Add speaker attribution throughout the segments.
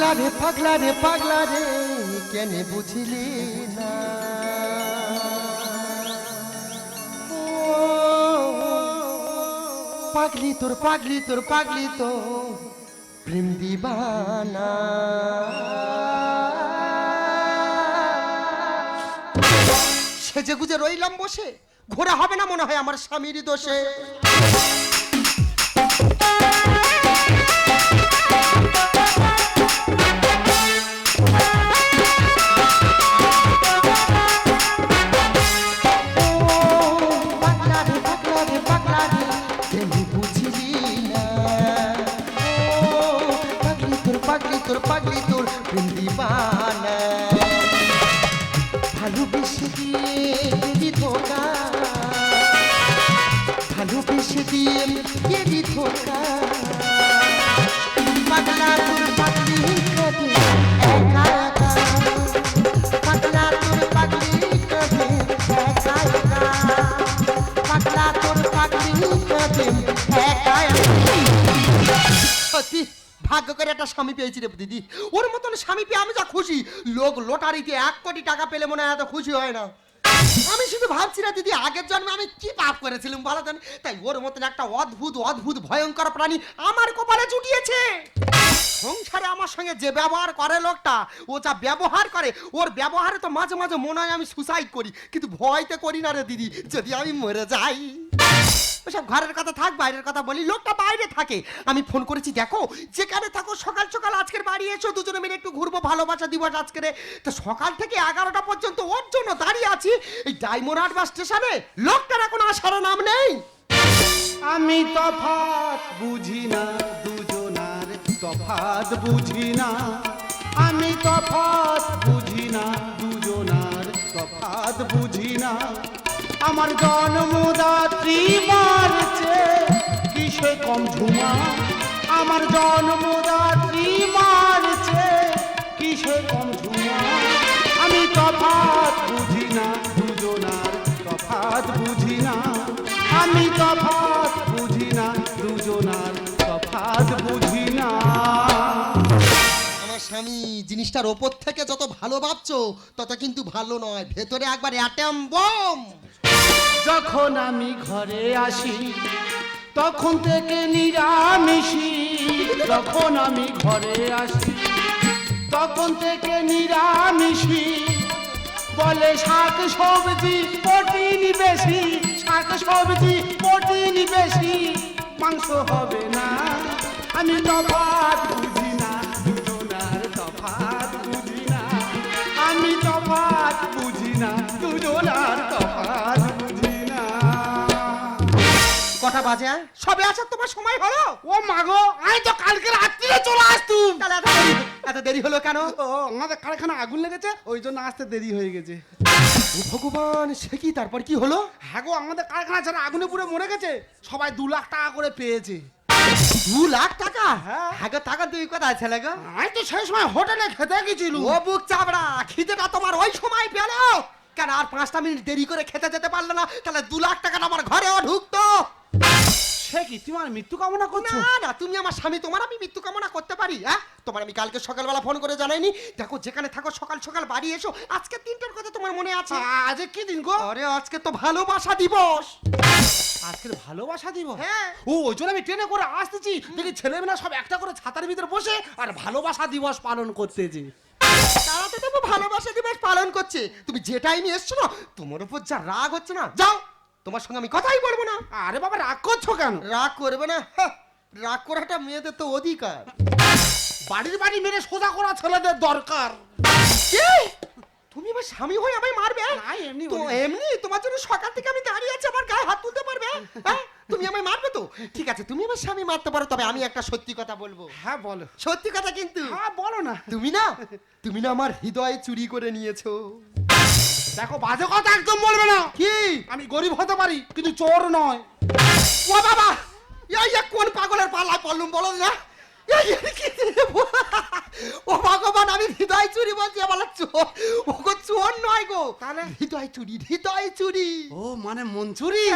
Speaker 1: পাগলা রে পাগলা রে পাগলা রে, কেন বুঝিলি না? পাগলি তোর পাগলি তোর, পাগলি তো প্রেম দিবানা। সেজে গুজে রইলাম বসে, ঘোরা হবে না মনে হয় আমার স্বামীর দোষে। তোর পাগলি তোর প্রেম দিবানা ভালোবেসে দিয়ে দিদি ধোকা ভালোবেসে দিয়ে দিদি ধোকা ভাগ্য করে একটা স্বামী পেয়েছি রে দিদি। ওর মতন স্বামী পেয়ে আমি যা খুশি। লোক লটারিতে এক কোটি টাকা পেলে মনে হয় এত খুশি হয় না। আমি শুধু ভাবছি না দিদি, আগের জন্মে আমি কি পাপ করেছিলাম বলো জানি তাই ওর মতন একটা অদ্ভুত অদ্ভুত, ভয়ঙ্কর প্রাণী আমার কপালে জুটিয়েছে। সংসারে আমার সঙ্গে যে ব্যবহার করে লোকটা, ও যা ব্যবহার করে, ওর ব্যবহারে তো মাঝে মাঝে মনে হয় আমি সুসাইড করি। কিন্তু ভয়তে করি না রে দিদি, যদি আমি মরে যাই। ওসব ঘরের কথা থাক, বাইরের কথা বলি, লোকটা বাইরে থাকে। আমি ফোন করেছি, দেখো, যেখানে থাকো, সকাল সকাল আজকের বাড়ি এসো, দুজনে মিলে একটু ঘুরবো, ভালোবাসা দিবস আজকের তো সকাল থেকে এগারোটা পর্যন্ত ওর জন্য দাঁড়িয়ে আছি, এই ডায়মন্ড হাট বাস স্টেশনে। লোকটার এখন আসার নাম নেই।
Speaker 2: আমি তফাত বুঝি না, দুজনার তফাত বুঝি না। আমি তফাত বুঝি না, দুজনার তফাত বুঝি না। আমার জন্মদাত্রী মারছে। কিসে কম ঝুমা? আমার জন্মদাত্রী মারছে। কিসে কম ঝুমা? আমি তফাৎ বুঝি না, দুজনার তফাৎ বুঝি না। আমি তফাৎ বুঝি না, দুজনার তফাৎ বুঝি না।
Speaker 1: আমার স্বামী, জিনিসটার ওপর থেকে যত ভালো ভাবছ, তত কিন্তু ভালো নয়। ভেতরে একবার অ্যাটম বম!
Speaker 2: যখন আমি ঘরে আসি, তখন থেকে নিরামিষি। যখন আমি ঘরে আসি, তখন থেকে নিরামিষি। বলে শাক সবজি প্রোটিন বেশি, শাক সবজি প্রোটিন বেশি। মাংস হবে না, আমি তফাৎ
Speaker 1: বাজে? সবে আসার তোমার সময় হলো?
Speaker 2: ও মাগো আমি তো কালকে রাত্রিরে চলে আসতুম।
Speaker 1: তাহলে এত দেরি- এত দেরি হলো কেন?
Speaker 2: ও আমাদের কারখানা আগুন লেগেছে ওই জন্য আসতে দেরি হয়ে গেছে।
Speaker 1: ও ভগবান সে কি? তারপর কি হলো?
Speaker 2: হ্যাঁ গো আমাদের কারখানা ছাড়া আগুনে পুড়ে মরে গেছে। সবাই দু লাখ টাকা করে পেয়েছে।
Speaker 1: দু লাখ টাকা?
Speaker 2: হ্যাঁ।
Speaker 1: হ্যাঁ গো, টাকা তুই কোথায় ছেলে গো?
Speaker 2: আমি তো সেই সময় হোটেলে খেতে গেছিল
Speaker 1: ও বুক চাবড়া খিদেটা তোমার ওই সময় পেল। কেন আর পাঁচটা মিনিট দেরি করে খেতে যেতে পারল না? তাহলে দু লাখ টাকা আমার ঘরেও ঢুকতো।
Speaker 2: সে কি তুমি আমার মৃত্যু কামনা করছ?
Speaker 1: না না তুমি আমার স্বামী তোমার আমি মৃত্যু কামনা করতে পারি হ্যাঁ তোমার আমি কালকে সকালবেলা ফোন করে জানাইনি। দেখো যেখানে থাকো সকাল সকাল বাড়ি এসো। আজকে তিনটার কথা তোমার মনে আছে?
Speaker 2: আজ কি দিন গো?
Speaker 1: আরে আজকে তো ভালোবাসা দিবস।
Speaker 2: আজকের ভালোবাসা দিব
Speaker 1: হ্যাঁ।
Speaker 2: ও ওই জন্য আমি ট্রেনে করে আসতেছি। দেখি ছেলেমেয়েরা সব একটা করে ছাতার ভিতরে বসে আর ভালোবাসা দিবস পালন করতেছে।
Speaker 1: তারা তো তবু ভালোবাসা দিবস পালন করছে। তুমি যে টাইমে এসছো না তোমার উপর যা রাগ হচ্ছে না যাও। তোমার সঙ্গে আমি কথাই বলব না।
Speaker 2: আরে বাবা রাগ করছ কেন?
Speaker 1: রাগ করবে না রাগ করাটা মেয়েদের তো অধিকার।
Speaker 2: বাড়ির বাড়ি মেরে সোজা করা ছেলেদের দরকার।
Speaker 1: তুমি আমার স্বামী হয়ে আমায় মারবে?
Speaker 2: এমনি
Speaker 1: তো এমনি তোমার জন্য সকাল থেকে আমি দাঁড়িয়ে আছি আমার গায়ে হাত তুলতে পারবে? হ্যাঁ? তুমি আমায় মারবে তো? ঠিক আছে তুমি আমার স্বামী মারতে পারো তবে আমি একটা সত্যি কথা বলব।
Speaker 2: হ্যাঁ বলো।
Speaker 1: সত্যি কথা কিন্তু?
Speaker 2: হ্যাঁ বলো না।
Speaker 1: তুমি না তুমি না আমার হৃদয় চুরি করে নিয়েছো।
Speaker 2: দেখো, বাজে কথা একদম বলবে না।
Speaker 1: কি?
Speaker 2: আমি গরিব হতে পারি, কিন্তু চোর নয়।
Speaker 1: ও বাবা! এই কোন পাগলের পাল্লায় পড়লুম, বলো না ও ভগবান আমি হৃদয় চুরি বলছি আমার চোর চোর নয় গো।
Speaker 2: তাহলে?
Speaker 1: হৃদয় চুরি হৃদয় চুরি।
Speaker 2: ও মানে মঞ্চুরি।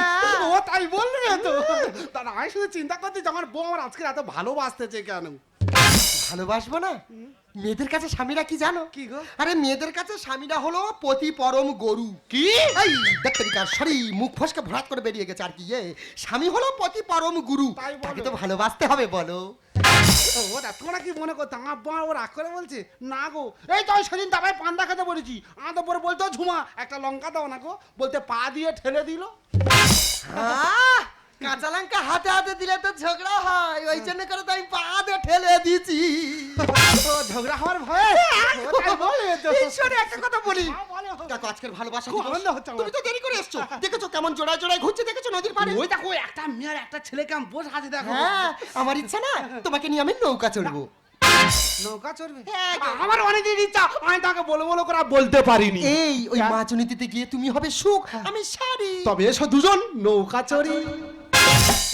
Speaker 2: ও তাই বলবে তো। দাদা আমি শুধু চিন্তা করছি আমার বউ আমার আজকে এত ভালোবাসতেছে কেন?
Speaker 1: ভালোবাসবো না? মেয়েদের কাছে স্বামীরা কি জানো?
Speaker 2: কি গো?
Speaker 1: আরে মেয়েদের কাছে স্বামীরা হলো পতি পরম গরু।
Speaker 2: কি?
Speaker 1: এই ডাক্তারিকার সরি মুখ ফসকে ভরাট করে বেরিয়ে গেছে আর কি এ। স্বামী হলো পতি পরম গুরু। তাকে তো ভালোবাসতে হবে বলো।
Speaker 2: ও দা তোমরা কি মনে করতো আমার বাবা ও রাগ করে বলছে না গো এই তো সেদিন দাবায় পান্দা খেতে বলেছি আমার তো পরে বলতো ঝুমা একটা লঙ্কা দাও না গো বলতে পা দিয়ে ঠেলে দিল।
Speaker 1: আহ, কাঁচা লঙ্কা হাতে হাতে দিলে তো ঝগড়া হয় ওই জন্য করে তো আমি পা দিয়ে ঠেলে দিয়েছি।
Speaker 2: ও ঝগড়া হওয়ার ভয়ে।
Speaker 1: ঈশ্বরে একটা কথা বলি।
Speaker 2: হ্যাঁ,
Speaker 1: দেখো আজকের ভালোবাসা
Speaker 2: খুব। আনন্দ হচ্ছে আমার।
Speaker 1: তুমি তো দেরি করে এসছো। দেখেছ কেমন জোড়ায় জোড়ায় ঘুরছে দেখেছ নদীর পাড়ে?
Speaker 2: ওই দেখো একটা মেয়ের একটা ছেলে কেমন বসে আছে দেখো।
Speaker 1: হ্যাঁ আমার ইচ্ছা না তোমাকে নিয়ে আমি নৌকা চড়বো।
Speaker 2: নৌকা চড়বে?
Speaker 1: হ্যাঁ।
Speaker 2: আমার অনেকদিন ইচ্ছা আমি তাকে বলে বলে করে বলতে পারিনি।
Speaker 1: এই ওই মাছনীতিতে গিয়ে তুমি হবে সুখ আমি শাড়ি
Speaker 2: তবে এসো দুজন নৌকা চড়ি।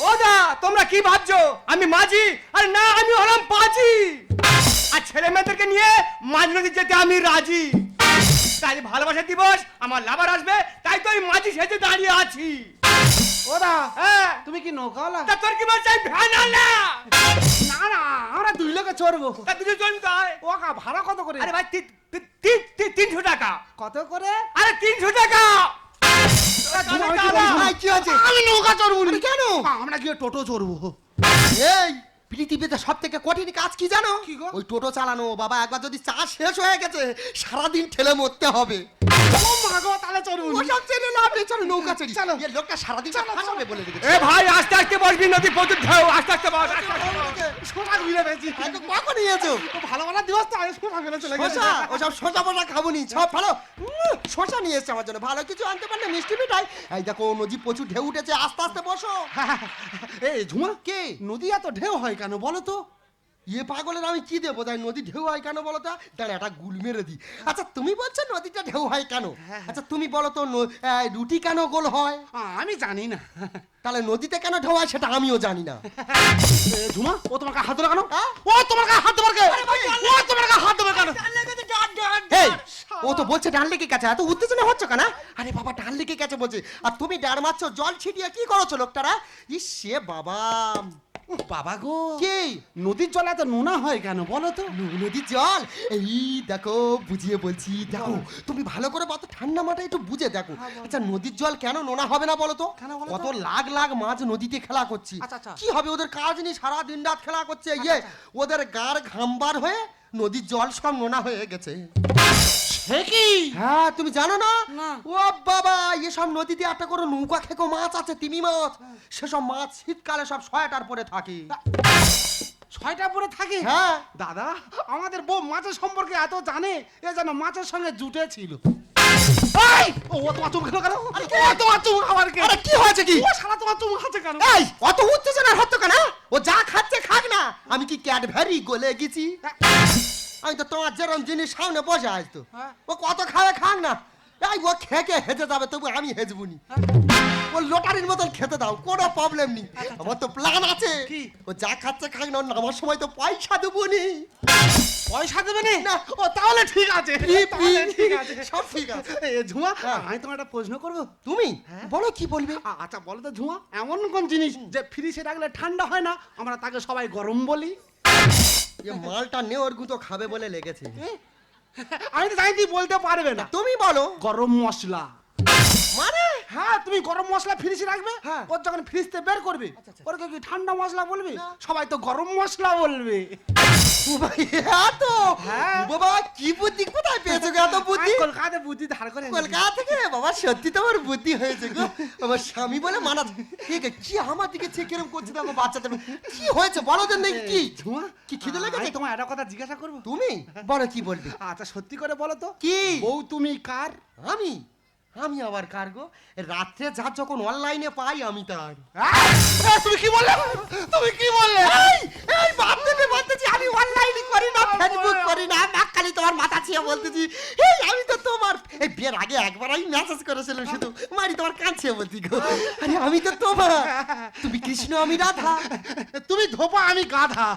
Speaker 3: ও দা তোমরা কি ভাবছ? আমি মাঝি? আর না আমি হলাম পাজি আর ছেলে মেয়েদেরকে নিয়ে মাঝ নদী যেতে আমি রাজি। তাই ভালোবাসা দিবস আমার লাভার আসবে তাই তো ওই মাঝি সেজে দাঁড়িয়ে আছি।
Speaker 2: ওরা
Speaker 3: হ্যাঁ।
Speaker 2: তুমি কি নৌকাওয়ালা?
Speaker 3: তা তোর কি বল চাই ভ্যান আলা
Speaker 2: না না আমরা দুই লোকে চড়বো।
Speaker 3: তা দুটো জন তাই
Speaker 2: ও কা ভাড়া কত করে?
Speaker 3: আরে ভাই তিনশো টাকা।
Speaker 2: কত করে?
Speaker 3: আরে তিনশো টাকা।
Speaker 2: আমি নৌকা চড়বো
Speaker 1: কেন?
Speaker 2: আমরা গিয়ে টোটো চড়বো।
Speaker 1: এই পৃথিবীতে সব থেকে কঠিন কাজ কি জানো?
Speaker 2: কি গো?
Speaker 1: ওই টোটো চালানো। বাবা একবার যদি চা শেষ হয়ে গেছে সারাদিন ঠেলে মরতে হবে।
Speaker 2: গো তাহলে চড়বো
Speaker 1: ওসব চেনে লাভ চলো নৌকা চড়ি।
Speaker 2: চলো।
Speaker 1: লোকটা সারাদিন ফাঁসাবে বলে রেখেছে।
Speaker 3: এ ভাই আস্তে আস্তে বসবি নদী প্রচুর ঢেউ। আস্তে আস্তে বস আস্তে আস্তে
Speaker 2: সোনা ঘুরে পেয়েছি
Speaker 1: কখন নিয়েছো।
Speaker 2: ভালো ভালো দিবস তো আমি সোনা চলে গেছে।
Speaker 1: ওসব সব ভালো। শশা নিয়ে এসছে আমার জন্য। ভালো কিছু আনতে পারলে মিষ্টি মিঠাই। এই দেখো নদী প্রচুর ঢেউ উঠেছে। আস্তে আস্তে বসো।
Speaker 2: এই ঝুমা
Speaker 1: কে?
Speaker 2: নদী এত ঢেউ হয় কেন বলো তো?
Speaker 1: ইয়ে পাগলের আমি কি দেবো? তাই নদী ঢেউ হয় কেন বলো তো? দাঁড়া একটা গুল মেরে দিই। আচ্ছা তুমি বলছো নদীটা ঢেউ হয় কেন? আচ্ছা তুমি বলো তো রুটি কেন গোল হয়?
Speaker 2: আমি জানি না।
Speaker 1: তাহলে নদীতে কেন ঢেউ হয় সেটা আমিও জানি না।
Speaker 2: ঝুমা ও তোমার গায়ে হাত ধরে কেন?
Speaker 1: হ্যাঁ?
Speaker 2: ও তোমার গায়ে হাত ধরে কেন? ও তোমার গায়ে হাত কেন?
Speaker 1: ও তো বলছে ডান লেগে গেছে এত উত্তেজনা হচ্ছে কেন আরে বাবা ডান লেগে গেছে বলছে। আর তুমি ডার মারছো জল ছিটিয়ে কি করছ লোকটারা? ইস সে বাবা।
Speaker 2: বাবা গো।
Speaker 1: কি?
Speaker 2: নদীর জল এত নোনা হয় কেন বলো তো?
Speaker 1: নদীর জল? এই দেখো বুঝিয়ে বলছি দেখো তুমি ভালো করে কত ঠান্ডা মাঠে একটু বুঝে দেখো। আচ্ছা নদীর জল কেন নোনা হবে না বলো তো? কত? লাখ লাখ মাছ নদীতে খেলা করছি।
Speaker 2: আচ্ছা, আচ্ছা।
Speaker 1: কি হবে ওদের কাজ নেই সারা দিন রাত খেলা করছে ইয়ে। ওদের গার ঘামবার হয়ে নদীর জল সব নোনা হয়ে গেছে।
Speaker 2: সে কি?
Speaker 1: হ্যাঁ তুমি জানো না?
Speaker 2: না।
Speaker 1: ও বাবা এসব নদীতে একটা করে নৌকা খেকো মাছ আছে তিমি মাছ। সেসব মাছ শীতকালে সব সোয়েটার পরে থাকে।
Speaker 2: ছয়টা পরে থাকে?
Speaker 1: হ্যাঁ।
Speaker 2: দাদা আমাদের বউ মাছের সম্পর্কে এত জানে এ যেন মাছের সঙ্গে জুটে ছিল এই! ও তোমার চুম খেলো কেন? ও তোমার চুম খাবার কে?
Speaker 1: আরে কি হয়েছে কি?
Speaker 2: ও সারা তোমার চুম খাচ্ছে কেন?
Speaker 1: এই অত উত্তেজনা হতো কেন? ও যা খাচ্ছে খাক না। আমি কি ক্যাডভেরি গলে গেছি? আমি তো তোমার যেরকম জিনিস সামনে বসে আসতো তো।
Speaker 2: হ্যাঁ।
Speaker 1: ও কত খাবে খাক না। এই ও খেকে হেজে যাবে তবু আমি হেজবুনি ও লোটারির মতন খেতে দাও কোনো প্রবলেম নেই। আমার তো প্ল্যান আছে।
Speaker 2: কি?
Speaker 1: ও যা খাচ্ছে খাক না ওর নামার সময় তো পয়সা দেবো নি।
Speaker 2: পয়সা দেবে নে?
Speaker 1: না।
Speaker 2: ও তাহলে ঠিক আছে। তাহলে ঠিক আছে।
Speaker 1: সব ঠিক আছে।
Speaker 2: এ ঝুমা
Speaker 1: হ্যাঁ।
Speaker 2: আমি তোমার একটা প্রশ্ন করব?
Speaker 1: তুমি?
Speaker 2: হ্যাঁ।
Speaker 1: বলো কি বলবে?
Speaker 2: আচ্ছা বলো তো ঝুমা এমন কোন জিনিস যে ফ্রিজে রাখলে ঠান্ডা হয় না আমরা তাকে সবাই গরম বলি?
Speaker 1: যে মালটা নেওয়ার গুঁতো খাবে বলে লেগেছে।
Speaker 2: আমি তো জানি তুই বলতে পারবে না।
Speaker 1: তুমি বলো।
Speaker 2: গরম মশলা।
Speaker 1: মানে?
Speaker 2: হ্যাঁ তুমি গরম মশলা ফ্রিজে রাখবে
Speaker 1: হ্যাঁ।
Speaker 2: ওর যখন ফ্রিজতে বের করবে
Speaker 1: আচ্ছা।
Speaker 2: ওর কি ঠান্ডা মশলা বলবে?
Speaker 1: না।
Speaker 2: সবাই তো গরম মশলা বলবে।
Speaker 1: বাবা, এত?
Speaker 2: হ্যাঁ।
Speaker 1: বাবা কি বুদ্ধি? কোথায় পেয়েছ গো এত বুদ্ধি?
Speaker 2: আমি কলকাতায় বুদ্ধি ধার করে এনেছি।
Speaker 1: কলকাতা থেকে? বাবা সত্যি তোমার বুদ্ধি হয়েছে গো। আমার স্বামী বলে মানা ঠিক কি আমার দিকে চেক এরকম করছে দেখো বাচ্চাদের কি হয়েছে? বলো দেন দেখি কি?
Speaker 2: ঝুমা
Speaker 1: কি খিদে লেগেছে?
Speaker 2: আমি তোমার একটা কথা জিজ্ঞাসা করব।
Speaker 1: তুমি? বলো কি বলবে?
Speaker 2: আচ্ছা সত্যি করে বলো তো।
Speaker 1: কি?
Speaker 2: বউ তুমি কার?
Speaker 1: আমি? আমি আবার কার গো রাত্রে যা যখন অনলাইনে পাই, আমি তার।
Speaker 2: তুমি কি বললে? তুমি কি বললে?
Speaker 1: এই, বাপ দেবে বলতেছি আমি অনলাইনে করি না ফেসবুক করি না নাকালি তোমার মাথা ছিয়ে বলতেছি। এই আমি তো তোমার এই বিয়ের আগে একবার আমি মেসেজ করেছিলাম শুধু মারি তোমার কাঁদছে বলছি গো। আরে আমি তো তোমার। তুমি কৃষ্ণ আমি রাধা।
Speaker 2: তুমি ধোপা আমি গাধা।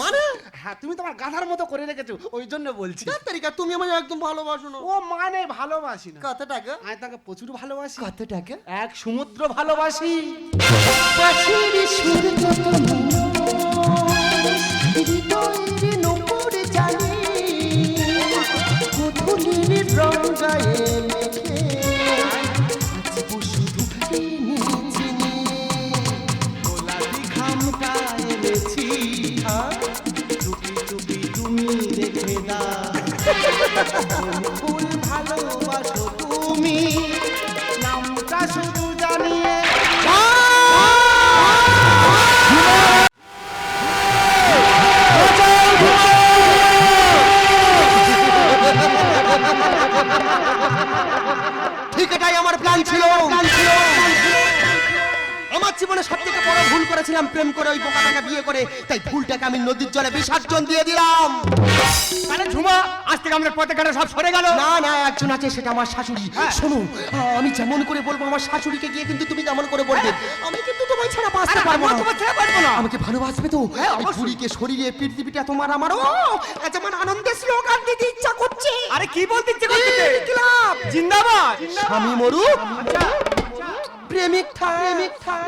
Speaker 1: মানে?
Speaker 2: হ্যাঁ তুমি তোমার গাধার মতো করে রেখেছো ওই জন্য বলছি।
Speaker 1: তার তারিকা তুমি আমায় একদম ভালোবাসো না।
Speaker 2: ও মানে ভালোবাসি না।
Speaker 1: কত টাকা
Speaker 2: আমি তাকে প্রচুর ভালোবাসি।
Speaker 1: কত টাকা
Speaker 2: এক সমুদ্র ভালোবাসি।
Speaker 1: পাখির সুর যত বিসর্জন দিয়ে দিলাম।
Speaker 3: তাহলে ঝুমা আজ থেকে আমাদের পথে ঘাটে সব সরে গেল।
Speaker 1: না না একজন আছে সেটা আমার শাশুড়ি। শোনো আমি যেমন করে বলব আমার শাশুড়িকে গিয়ে কিন্তু তুমি তেমন করে বলবে। আমি কিন্তু তোমায় ছাড়া বাঁচতে পারব না।
Speaker 3: তোমার ছেড়ে বাঁচবো না।
Speaker 1: আমাকে ভালোবাসবে তো?
Speaker 3: হ্যাঁ।
Speaker 1: বুড়িকে শরীরে পৃথিবীটা তোমার আমার ও আজ আমার আনন্দের স্লোগান দিতে ইচ্ছা করছে।
Speaker 3: আরে কি বলতে ইচ্ছে করছে
Speaker 1: ক্লাব।
Speaker 3: জিন্দাবাদ।
Speaker 1: স্বামী
Speaker 3: আচ্ছা,
Speaker 1: প্রেমিক থাক প্রেমিক থাক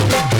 Speaker 4: ওরে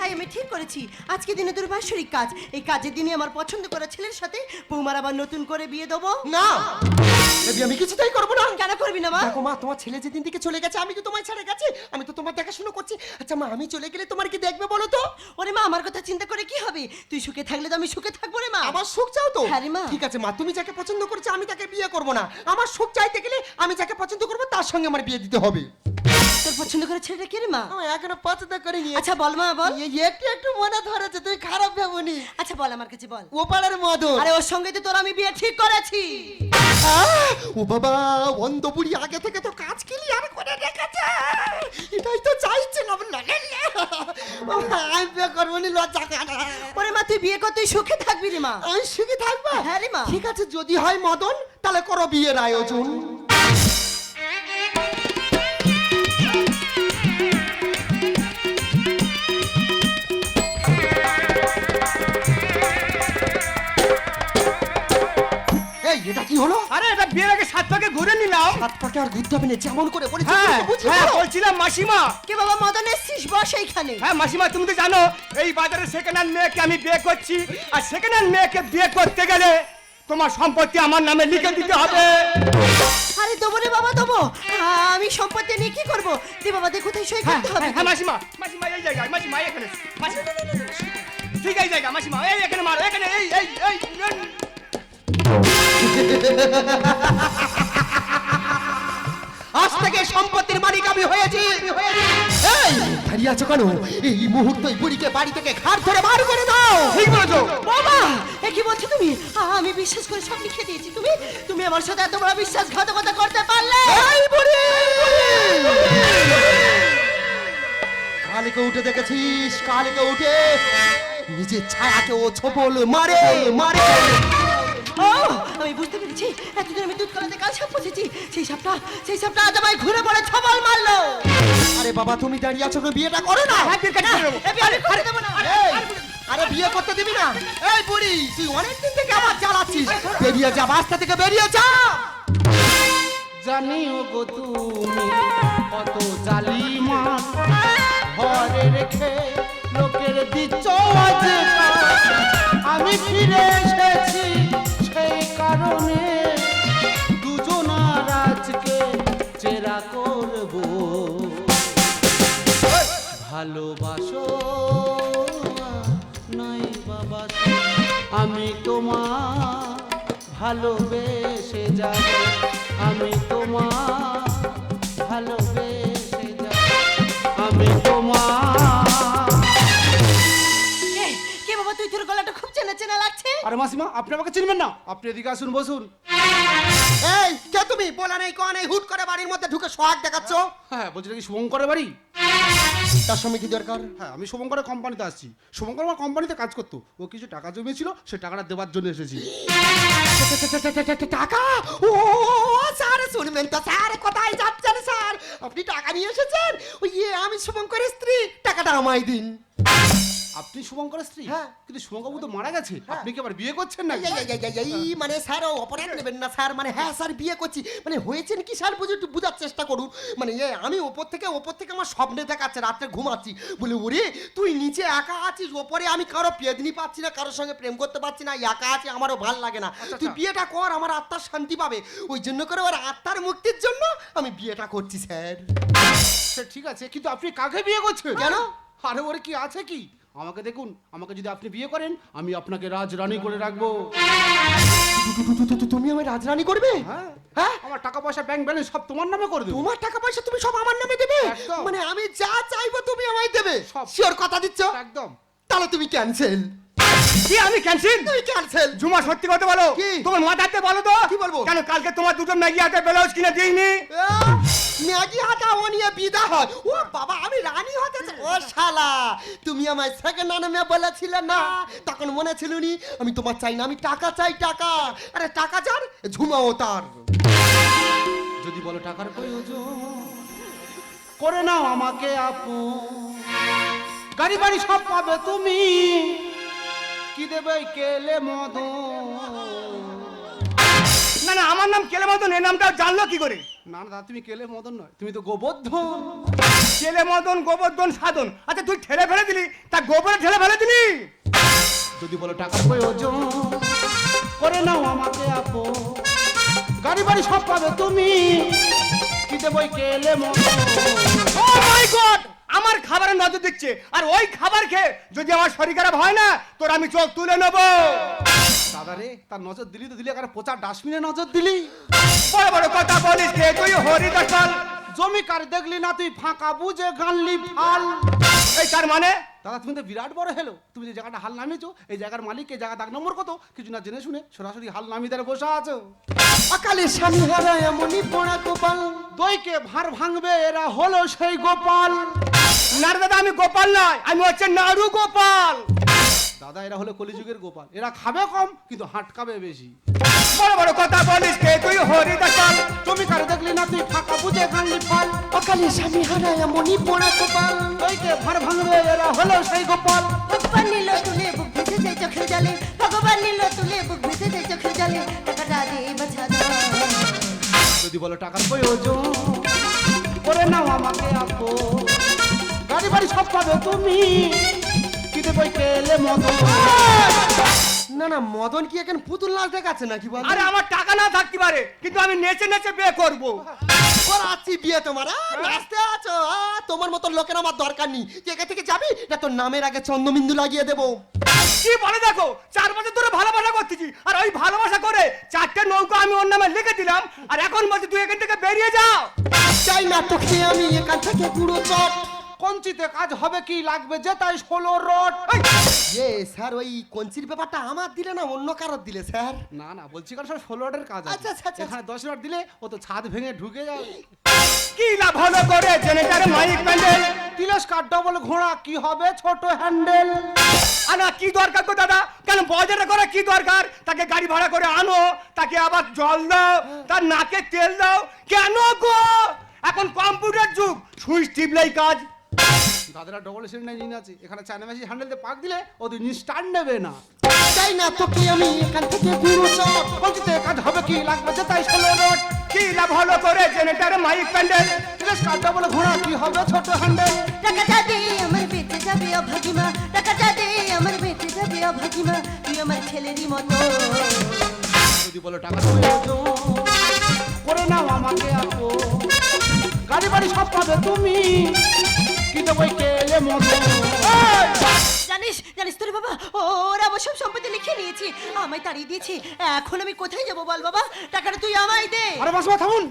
Speaker 4: তাই আমি ঠিক করেছি। আজকে দিনে তোর বাৎসরিক কাজ। এই কাজের দিনে আমার পছন্দ করা ছেলের সাথে বৌমার আবার নতুন করে বিয়ে দেবো।
Speaker 1: না! এবি আমি কিছুতেই করব না।
Speaker 4: কেন করবি না মা?
Speaker 1: দেখো মা তোমার ছেলে যেদিন থেকে চলে গেছে আমি কি তোমায় ছেড়ে গেছি। আমি তো তোমার দেখাশোনা করছি। আচ্ছা মা আমি চলে গেলে তোমার কি দেখবে বলো তো?
Speaker 4: ওরে মা আমার কথা চিন্তা করে কি হবে? তুই সুখে থাকলে তো আমি সুখে থাকব রে মা।
Speaker 1: আমার সুখ চাও তো?
Speaker 4: হ্যাঁ রে মা।
Speaker 1: ঠিক আছে মা তুমি যাকে পছন্দ করেছ আমি তাকে বিয়ে করব না। আমার সুখ চাইতে গেলে আমি যাকে পছন্দ করব তার সঙ্গে আমার বিয়ে দিতে হবে।
Speaker 4: তোর পছন্দ করে ছেলেটা কে রে মা?
Speaker 1: আমি এখনও পছন্দ করিনি।
Speaker 4: আচ্ছা বল মা বল।
Speaker 1: এই একটু একটু মনে ধরেছে তুই খারাপ ভাবনি।
Speaker 4: আচ্ছা বল আমার কাছে বল।
Speaker 1: ওপারের মদন।
Speaker 4: আরে ওর সঙ্গে তো তোর আমি বিয়ে ঠিক করেছি।
Speaker 1: ও বাবা অন্ধ বুড়ি আগে থেকে তো কাজ ক্লিয়ার করে রেখেছে। এটাই তো চাইছিলাম না আমি বিয়ে করব নি লজ্জা
Speaker 4: ওরে মা তুই বিয়ে কর তুই সুখে থাকবি রে মা।
Speaker 1: আমি সুখী থাকব?
Speaker 4: হ্যাঁ রে মা।
Speaker 1: ঠিক আছে যদি হয় মদন তাহলে করো বিয়ের আয়োজন। এটা কি হলো?
Speaker 3: আরে এটা বিয়ের আগে সাত পাকে ঘুরে নিলাম।
Speaker 1: হাত পাকে আর ঘুরতে হবে না যেমন করে বলেছি
Speaker 3: হ্যাঁ হ্যাঁ। বলছিলাম মাসিমা।
Speaker 4: কে বাবা মদন এসছিস? বস এইখানে।
Speaker 3: হ্যাঁ মাসিমা তুমি তো জানো এই বাজারে সেকেন্ড হ্যান্ড মেয়েকে আমি বিয়ে করছি। আর সেকেন্ড হ্যান্ড মেয়েকে বিয়ে করতে গেলে তোমার সম্পত্তি আমার নামে লিখে দিতে হবে।
Speaker 4: আরে দেবো রে বাবা দেবো। আমি সম্পত্তি নিয়ে কি করব? দে বাবা দে কোথায় সই
Speaker 3: হ্যাঁ
Speaker 4: করতে হবে?
Speaker 3: হ্যাঁ মাসিমা মাসিমা এই জায়গায় মাসিমা এখানে। মাসিমা ঠিক এই জায়গা মাসিমা এই এখানে মারো এখানে এই এই এই।
Speaker 1: আজ থেকে সম্পত্তির মালিক আমি হয়েছি। এই দাঁড়িয়ে আছো কেন? এই মুহূর্তে বুড়িকে বাড়ি থেকে ঘাট ধরে বার করে দাও।
Speaker 3: ঠিক বলেছ।
Speaker 4: বাবা এ কি বলছো তুমি? আমি বিশ্বাস করে সব লিখে দিয়েছি। তুমি তুমি আমার সাথে এত বড় বিশ্বাসঘাতকতা করতে পারলে?
Speaker 1: এই বুড়ি! কালকে উঠে দেখেছিস? কালকে উঠে নিজের ছায়াকে ও ছোপল মারে মারে।
Speaker 4: ও আমি বুঝতে পেরেছি। এতদিন আমি দুধ কলাতে কাল সাপ পুষেছি। সেই সাপটা সেই সাপটা আজ আমায় ঘুরে পড়ে ছবল মারলো।
Speaker 1: আরে বাবা তুমি দাঁড়িয়ে আছো কেন? বিয়েটা করো না।
Speaker 3: হ্যাঁ,
Speaker 4: আমি করে দেবো। না।
Speaker 1: আরে বিয়ে করতে দিবি না। এই বুড়ি তুই অনেকদিন থেকে আমার জ্বালাচ্ছিস। বেরিয়ে যা বাস্তা থেকে বেরিয়ে যা।
Speaker 2: জানিও গো তুমি কত জালিমা। ঘরে রেখে লোকের দিচ্ছ আমি ফিরে এসেছি। কারণে দুজনার আজকে চেরা করব। ভালোবাসো নাই বাবা আমি তোমার ভালোবেসে যাব। আমি তোমার ভালোবেসে
Speaker 5: আরে মাসিমা আপনি আমাকে চিনবেন না। আপনি এদিকে আসুন বসুন।
Speaker 1: এই কে তুমি? বলা নেই কোয়া নেই হুট করে বাড়ির মধ্যে ঢুকে সোহাগ দেখাচ্ছ।
Speaker 2: হ্যাঁ বলছি নাকি শুভঙ্করের বাড়ি?
Speaker 1: তার সঙ্গে কি দরকার?
Speaker 2: হ্যাঁ আমি শুভঙ্করের কোম্পানিতে আসছি। শুভঙ্কর আমার কোম্পানিতে কাজ করতো। ও কিছু টাকা জমিয়েছিল সে টাকাটা দেওয়ার জন্য এসেছি।
Speaker 1: টাকা? ও স্যার শুনবেন তো স্যার কোথায় যাচ্ছেন স্যার? আপনি টাকা নিয়ে এসেছেন? ওই ইয়ে আমি শুভঙ্করের স্ত্রী। টাকাটা আমায় দিন।
Speaker 2: আপনি শুভঙ্করের স্ত্রী?
Speaker 1: হ্যাঁ।
Speaker 2: কিন্তু শুভঙ্কর তো মারা গেছে। আপনি কি আবার বিয়ে করছেন না
Speaker 1: এই, মানে স্যার ও অপরাধ নেবেন না স্যার। মানে হ্যাঁ স্যার বিয়ে করছি। মানে হয়েছেন কি স্যার? বুঝে একটু বোঝার চেষ্টা করুন। মানে এ আমি ওপর থেকে ওপর থেকে আমার স্বপ্নে দেখাচ্ছে রাত্রে ঘুমাচ্ছি। বলে ওরে তুই নিচে একা আছিস? ওপরে আমি কারও পেদনি পাচ্ছি না কারোর সঙ্গে প্রেম করতে পারছি না একা আছি আমারও ভালো লাগে না। তুই বিয়েটা কর আমার আত্মার শান্তি পাবে। ওই জন্য করে ওর আত্মার মুক্তির জন্য আমি বিয়েটা করছি স্যার।
Speaker 2: সে ঠিক আছে কিন্তু আপনি কাকে বিয়ে করছেন?
Speaker 1: কেন?
Speaker 2: আরে ওরে কি আছে কি? আমাকে দেখুন আমাকে যদি আপনি বিয়ে করেন আমি আপনাকে রাজরানী করে রাখব।
Speaker 1: তুমি আমার রাজরানি করবে?
Speaker 2: হ্যাঁ।
Speaker 1: হ্যাঁ?
Speaker 2: আমার টাকা পয়সা ব্যাংক ব্যালেন্স সব তোমার নামে করে দেবো।
Speaker 1: তোমার টাকা পয়সা তুমি সব আমার নামে দেবে? মানে আমি যা চাইব তুমি আমায় দেবে।
Speaker 2: সব।
Speaker 1: শিওর কথা দিচ্ছ?
Speaker 2: একদম।
Speaker 1: তাহলে তুমি ক্যান্সেল
Speaker 3: কি আমি ক্যান্সিল
Speaker 1: তুমি ক্যান্সেল
Speaker 3: ঝুমা সত্যি কথা বলো।
Speaker 1: কি?
Speaker 3: তোমার মাথাতে বলো তো।
Speaker 1: কি বলব?
Speaker 3: কেন কালকে তোমার দুটো ম্যাগি হাতে ব্লাউজ কিনে দিইনি?
Speaker 1: ম্যাগি হাতা ও নিয়ে বিদা হয়। ও বাবা আমি রানী হতে চাই। ও শালা তুমি আমায় সেকেন্ড আনমে বলেছিলে না। তখন মনে ছিল নি আমি তোমার চাই না আমি টাকা চাই টাকা। আরে টাকা চান ঝুমাও তার।
Speaker 2: যদি বলো টাকার প্রয়োজন করে নাও আমাকে আপু। গাড়ি বাড়ি সব পাবে তুমি। কি দেবে কেলে মদন
Speaker 3: না না আমার নাম কেলে মতন এই নামটা জানলো কি করে?
Speaker 2: না না দাদা, তুমি কেলে মদন নয় তুমি তো গোবর্ধন।
Speaker 3: কেলে মতন গোবর্ধন সাধন। আচ্ছা তুই ঠেলে ফেলে দিলি তা গোবরে ঠেলে ফেলে দিলি?
Speaker 2: যদি বলো টাকার প্রয়োজন করে নাও আমাকে আপু গাড়ি বাড়ি সব পাবে তুমি কি দেবো কেলে মদন
Speaker 3: ও মাই গড আমার খাবারের নজর দিচ্ছে। আর ওই খাবার খেয়ে যদি আমার শরীর খারাপ হয় না তোর আমি চোখ তুলে নেব।
Speaker 2: দাদা রে তার নজর দিলি তো দিলি আর পোচা ডাস্টবিনে নজর দিলি।
Speaker 3: বড় বড় কথা বলিস কে তুই হরিদাসাল
Speaker 2: জমি কার দেখলি না তুই ফাঁকা বুঝে গানলি ফাল।
Speaker 3: এই তার মানে?
Speaker 2: দাদা তুমি তো বিরাট বড় হেলো। তুমি যে জায়গাটা হাল নামিয়েছো এই জায়গার মালিক এই জায়গা দাগ নম্বর কত? কিছু না জেনে শুনে সরাসরি হাল নামিয়ে দেয় বসে আছো।
Speaker 1: অকালে স্বামী হারা এমনই পোড়া গোপাল।
Speaker 2: দইকে ভার ভাঙবে এরা হলো সেই গোপাল।
Speaker 3: না দাদা আমি গোপাল নয় আমি হচ্ছে নারু গোপাল।
Speaker 2: দাদা এরা হলো কলিযুগের গোপাল। এরা খাবে কম কিন্তু হাটকাবে বেশি।
Speaker 3: বড় বড় কথা বলিস কে তুই হরি হরিদাসাল?
Speaker 2: জমি কার দেখলি না তুই ফাঁকা বুঝে গানলি ফাল।
Speaker 1: অকালে স্বামী হারা এমনই পড়া গোপাল
Speaker 2: দইকে ভার ভাঙবে এরা হলো সেই গোপাল।
Speaker 4: ভগবান নিল তুলে বুক ভেসে যায় চোখের জলে। ভগবান নিল তুলে বুক ভেসে যায় চোখের জলে। টাকাটা দে বাছা
Speaker 2: যদি বলো টাকার প্রয়োজন করে নাও আমাকে আপো গাড়ি বাড়ি সব পাবে তুমি। কি দেবো কেলে মদন।
Speaker 1: না না মদন কি এখন পুতুল নাচ দেখাচ্ছে নাকি বল?
Speaker 3: আরে আমার টাকা না থাকতে পারে কিন্তু আমি নেচে নেচে বিয়ে করব।
Speaker 1: করাচ্ছি বিয়ে তোমার নাচতে আছো তোমার মতো লোকের আমার দরকার নেই। জায়গা থেকে যাবি না তোর নামের আগে চন্দ্রবিন্দু লাগিয়ে দেবো।
Speaker 3: কি বলে দেখো চার বছর ধরে ভালোবাসা করতেছি আর ওই ভালোবাসা করে চারটে নৌকা আমি ওর নামে লিখে দিলাম আর এখন বলছি তুই এখান থেকে বেরিয়ে যাও।
Speaker 1: চাই না তোকে আমি এখান থেকে পুরো চট।
Speaker 2: কঞ্চিতে কাজ হবে কি লাগবে? যে তাই ষোলো রড।
Speaker 1: এ স্যার ওই কঞ্চির ব্যাপারটা আমার দিলে না অন্য কারোর দিলে স্যার?
Speaker 2: না না বলছি কারণ স্যার ষোলো রডের কাজ আছে।
Speaker 1: আচ্ছা, আচ্ছা, আচ্ছা।
Speaker 2: এখানে দশ রড দিলে ও তো ছাদ ভেঙে ঢুকে যাবে
Speaker 3: কি লাভ হলো করে জেনেটার মাইক প্যান্ডেল
Speaker 2: তিরস্কার ডবল ঘোড়া কি হবে ছোট হ্যান্ডেল
Speaker 3: আনা কি দরকার গো দাদা? কেন বাজারে করে কি দরকার? তাকে গাড়ি ভাড়া করে আনো তাকে আবার জল দাও তার নাকে তেল দাও। কেন গো? এখন কম্পিউটার যুগ সুইচ টিপলেই কাজ।
Speaker 2: দাদারা ডবল সিলিন্ডার ইঞ্জিন আছে। এখানে চায়না মেশিন হ্যান্ডেল দিয়ে পাক দিলে ও তো স্টার্ট নেবে না।
Speaker 1: চাই না তোকে আমি এখান থেকে পুরো চট
Speaker 2: কঞ্চিতে কাজ হবে কি লাগবে? যে তাই ষোলো রড
Speaker 3: কি লাভ হলো করে জেনেটার মাইক প্যান্ডেল?
Speaker 2: তিরস্কার ডবল ঘোড়া কি হবে ছোট হ্যান্ডেল
Speaker 4: টাকাটা দে আমার বেঁচে যাবে অভাগিমা টাকাটা দে আমার বেঁচে যাবে অভাগিমা তুই আমার ছেলেরই মতো।
Speaker 2: যদি বলো টাকা করে নাও আমাকে আপো গাড়ি বাড়ি সব পাবে তুমি। কি দেবো কেলে মদন
Speaker 4: জানিস জানিস তোর বাবা ওরা আমার সব সম্পত্তি লিখে নিয়েছি। আমায় তাড়িয়ে দিয়েছি। এখন আমি কোথায় যাব বল বাবা? টাকাটা তুই আমায় দে।
Speaker 2: আরে বাস থামুন!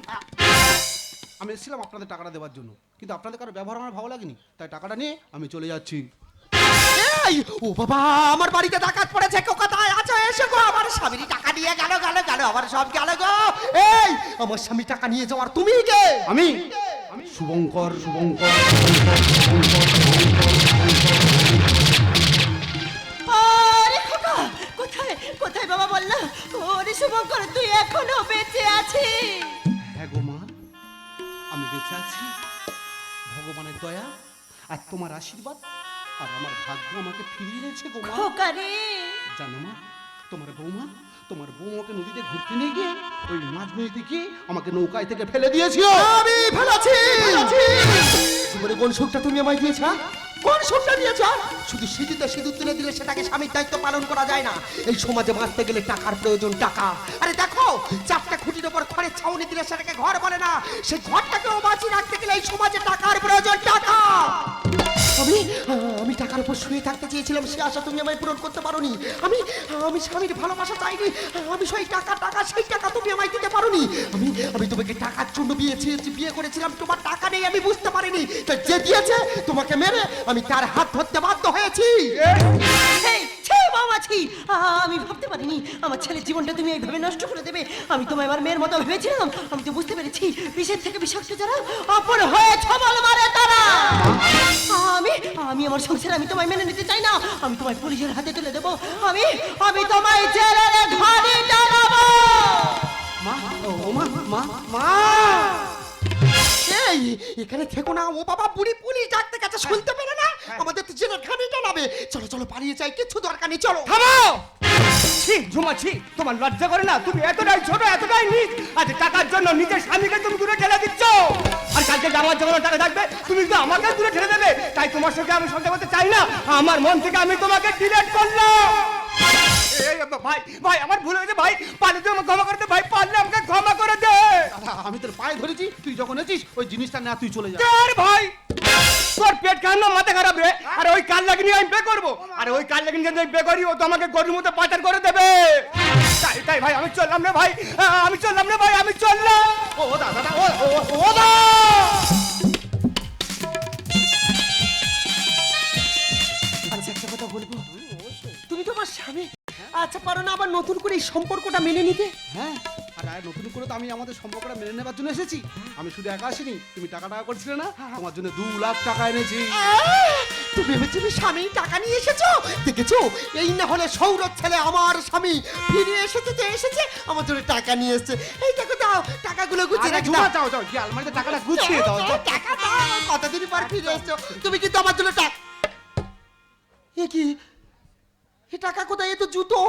Speaker 2: আমি এসেছিলাম আপনাদের টাকাটা দেওয়ার জন্য কিন্তু আপনাদের কারও ব্যবহার আমার ভালো লাগেনি তাই টাকাটা নিয়ে আমি চলে যাচ্ছি।
Speaker 1: এই ও বাবা আমার বাড়িতে ডাকাত পড়েছে কেউ কোথায় আছো? এসে গো আমার স্বামীর টাকা নিয়ে গেল গেল গেল আমার সব গেল গো। এই আমার স্বামী টাকা নিয়ে যাওয়ার তুমি কে?
Speaker 2: আমি? শুভঙ্কর শুভঙ্কর
Speaker 4: কোথায় কোথায় বাবা বললা? ওরে শুভঙ্কর তুই এখনও বেঁচে আছিস?
Speaker 2: হ্যাঁ গো মা আমি বেঁচে আছি। ভগবানের দয়া আর তোমার আশীর্বাদ আর আমার ভাগ্য আমাকে ফিরিয়ে এনেছে গো মা। জানো মা তোমার বৌমা তোমার বৌমাকে নদীতে ঘুরতে নিয়ে গিয়ে ওই মাঝ নদীতে গিয়ে আমাকে নৌকায় থেকে ফেলে দিয়েছিল।
Speaker 1: আমি ফেলাছি! জীবনে কোন সুখটা তুমি আমায় দিয়েছ? কোন সুখটা দিয়েছ? শুধু সিঁদুতে সিঁদুর তুলে দিলে সেটাকে স্বামীর দায়িত্ব পালন করা যায় না। এই সমাজে বাঁচতে গেলে টাকার প্রয়োজন টাকা। আরে দেখো চারটা খুঁটির ওপর ঘরের ছাউনি দিলে সেটাকে ঘর বলে না। সেই ঘরটাকেও বাঁচিয়ে রাখতে গেলে এই সমাজে টাকার প্রয়োজন টাকা। আমি আমি টাকার উপর শুয়ে থাকতে চেয়েছিলাম সে আশা তুমি আমায় পূরণ করতে পারোনি। আমি আমি স্বামীর ভালোবাসা চাইনি আমি সেই টাকা টাকা সেই টাকা তুমি আমায় দিতে পারোনি। আমি আমি তোমাকে টাকার জন্য বিয়ে চেয়েছি বিয়ে করেছিলাম তোমার টাকা নেই আমি বুঝতে পারিনি। তো যে দিয়েছে তোমাকে মেরে আমি তার হাত ধরতে বাধ্য হয়েছি।
Speaker 4: এই, ছি। আমি ভাবতে পারিনি আমার ছেলের জীবনটা তুমি এইভাবে নষ্ট করে দেবে। আমি তোমায় আমার মেয়ের মতো ভেবেছিলাম। আমি তো বুঝতে পেরেছি বিষের থেকে বিষাক্ত যারা অপর হয়ে ছবল মারে তারা। আমি আমি আমার সংসার আমি তোমায় মেনে নিতে চাই না। আমি তোমায় পুলিশের হাতে তুলে দেবো। আমি আমি তোমায় জেলের ঘাড়ি টানাবো।
Speaker 2: মা ও মা মা মা।
Speaker 1: এখানে থেকো না। ও বাবা বুড়ি পুলিশ ডাকতে গেছে শুনতে পেলে না? আমাদের তো জেনে খানি জানাবে। চলো চলো পালিয়ে যাই কিচ্ছু দরকার নেই চলো।
Speaker 3: থামো! ছি ঝুমা ছি তোমার লজ্জা করে না? তুমি এতটাই ছোট এতটাই নিচ আজ টাকার জন্য নিজের স্বামীকে তুমি দূরে ঠেলে দিচ্ছ। আর কালকে আমার যখন টাকা থাকবে তুমি তো আমাকে দূরে ঠেলে দেবে। তাই তোমার সঙ্গে আমি সঙ্গে করতে চাই না। আমার মন থেকে আমি তোমাকে ডিলেট করলাম। ভাই ভাই আমার ভুল হয়েছে ভাই। পারলে তুই আমাকে ক্ষমা করে দে ভাই পারলে আমাকে ক্ষমা করে দে।
Speaker 2: দাদা, আমি তোর পায়ে ধরেছি তুই যখন এসিস ওই জিনিসটা না তুই চলে যা।
Speaker 3: আর ভাই? তোর পেট কেন মাথা খারাপ রে? আর ওই কাল লাগিনি আমি বে করব। আর ওই কাল লাগিনি আমি বে করি ও তো আমাকে গরুর মতো পাচার করে দেবে। তাই তাই ভাই আমি চললাম রে ভাই। আমি চললাম রে ভাই আমি চললাম।
Speaker 2: ও দাদা ও ও ও দা
Speaker 1: আচ্ছা একটা কথা বলব। তুমি তো আমার স্বামী। আচ্ছা পারো না আবার নতুন করে এই সম্পর্কটা মেনে নিতে?
Speaker 2: হ্যাঁ আর নতুন করে তো আমি আমাদের সম্পর্কটা মেনে নেবার জন্য এসেছি। আমি শুধু একা আসিনি তুমি টাকা টাকা করছিলে না? তোমার জন্য দু লাখ টাকা এনেছি!
Speaker 1: তুমি ভেবেছিলে স্বামী টাকা নিয়ে এসেছ? দেখেছ? এই না হলে সৌরভ ছেলে আমার স্বামী ফিরে এসেছে তো এসেছে আমার জন্য টাকা নিয়ে এসেছে। এই দেখো দাও টাকাগুলো গুছিয়ে রাখি দাও।
Speaker 2: যাও যাও গিয়ে আলমারিতে টাকাটা গুছিয়ে দাও।
Speaker 1: টাকা দাও কতদিন পর ফিরে এসছো? তুমি কিন্তু আমার জন্য টাকা এ কি? এ টাকা কোথায়? এ তো জুতো।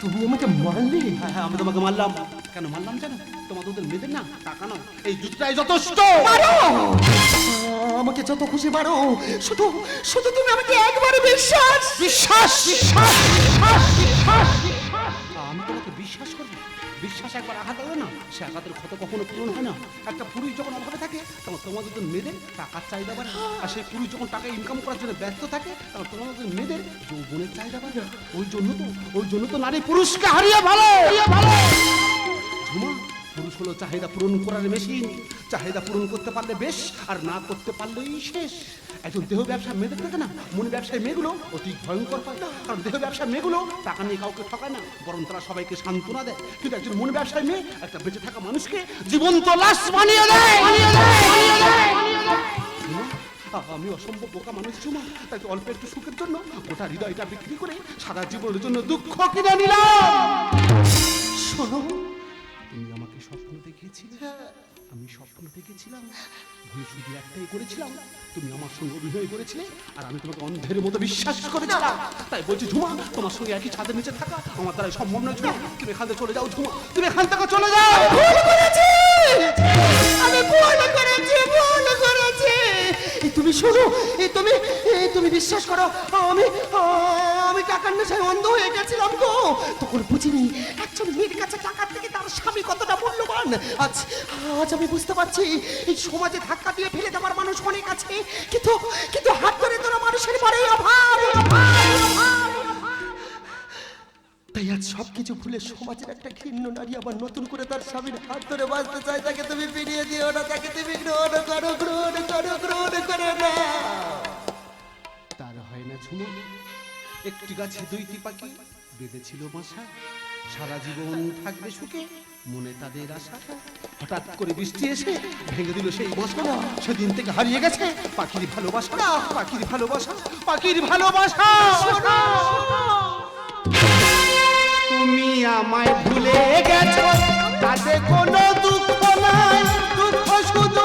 Speaker 1: তুমি আমাকে মারলে?
Speaker 2: হ্যাঁ হ্যাঁ আমি তোমাকে মারলাম। কেন মারলাম জানো? তোমার তোদের মেয়েদের না টাকা না এই জুতোটাই যথেষ্ট।
Speaker 1: মারো! আমাকে যত খুশি মারো। শুধু শুধু তুমি আমাকে একবারে বিশ্বাস!
Speaker 2: বিশ্বাস বিশ্বাস বিশ্বাস বিশ্বাস। আমি তোমাকে বিশ্বাস করব? বিশ্বাস একবার আঘাত হবে না? সে আঘাতের ক্ষত কখনো পূরণ হয় না। একটা পুরুষ যখন অভাবে থাকে, তখন তোমাদের তো মেয়েদের টাকার চাহিদা বাড়ে, আর সেই পুরুষ যখন টাকা ইনকাম করার জন্য ব্যস্ত থাকে, তখন তোমাদের মেয়েদের যৌবনের চাহিদা বাড়ে, ওই জন্য তো ওই জন্য তো নারী পুরুষকে হারিয়ে ভালো! হারিয়ে ভালো! ঝুমা পুরুষ হলো চাহিদা পূরণ করার মেশিন চাহিদা পূরণ করতে পারলে বেশ, আর না করতে পারলেই শেষ। একজন দেহ ব্যবসা মেয়েদের থেকে না, মন ব্যবসায় মেয়েগুলো অতি ভয়ঙ্কর হয়। কারণ দেহ ব্যবসায় মেয়েগুলো টাকা নিয়ে কাউকে ঠকায় না, বরং তারা সবাইকে সান্ত্বনা দেয়। কিন্তু একজন মন ব্যবসায় মেয়ে একটা বেঁচে থাকা মানুষকে জীবন্ত লাশ বানিয়ে দেয়। আমি অসম্ভব বোকা মানুষ ঝুমা তাই অল্প একটু সুখের জন্য গোটা হৃদয়টা বিক্রি করে সারা জীবনের জন্য দুঃখ কিনে নিলাম।
Speaker 1: শোনো
Speaker 2: স্বপ্ন দেখিয়েছিলে আমি স্বপ্ন দেখেছিলাম। ভুল শুধু একটাই করেছিলাম। তুমি আমার সঙ্গে অভিনয় করেছিলে আর আমি তোমাকে অন্ধের মতো বিশ্বাস করেছিলাম। তাই বলছি ঝুমা তোমার সঙ্গে একই ছাদের নিচে থাকা আমার দ্বারা সম্ভব নয় ঝুমা। তুমি এখান থেকে চলে যাও ঝুমা। তুমি এখান থেকে চলে যাও।
Speaker 1: ভুল করেছি! আমি ভুল করেছি ভুল করেছি। এই তুমি শুনো এই তুমি এই তুমি বিশ্বাস করো আমি আমি টাকার নেশায় অন্ধ হয়ে গেছিলাম গো। তখন বুঝিনি একজন মেয়ের কাছে টাকার থেকে তার স্বামী কতটা মূল্যবান। আজ আজ আমি বুঝতে পারছি, এই সমাজে ধাক্কা দিয়ে ফেলে দেওয়ার মানুষ অনেক আছে। কিন্তু কিন্তু হাত ধরে তোরা মানুষের পরে অভাব।
Speaker 6: তাই আজ সব কিছু ভুলে সমাজের একটা ঘৃণ্য নারী আবার নতুন করে তার স্বামীর হাত ধরে বাঁচতে চায়, তাকে তুমি ফিরিয়ে দিও না, তাকে তুমি গ্রহণ করো গ্রহণ করো গ্রহণ করো না।
Speaker 2: তার হয় না ঝুমো। একটি গাছে দুইটি পাখি। বেঁধেছিল বাসা সারা জীবন থাকবে সুখে, মনে তাদের আশা। হঠাৎ করে বৃষ্টি এসে ভেঙে দিল সেই বাসা সেদিন থেকে হারিয়ে গেছে। পাখির ভালোবাসা পাখির ভালোবাসা পাখির ভালোবাসা। তুমি আমায় ভুলে গেছো, তাতে কোনো দুঃখ নাই। দুঃখ শুধু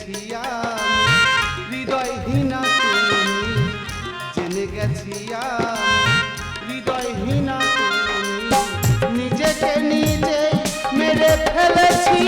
Speaker 2: গেছি হৃদয়হীনা জেনে গেছি হৃদয়হীনা নিজেকে নিজে মেরে ফেলেছি।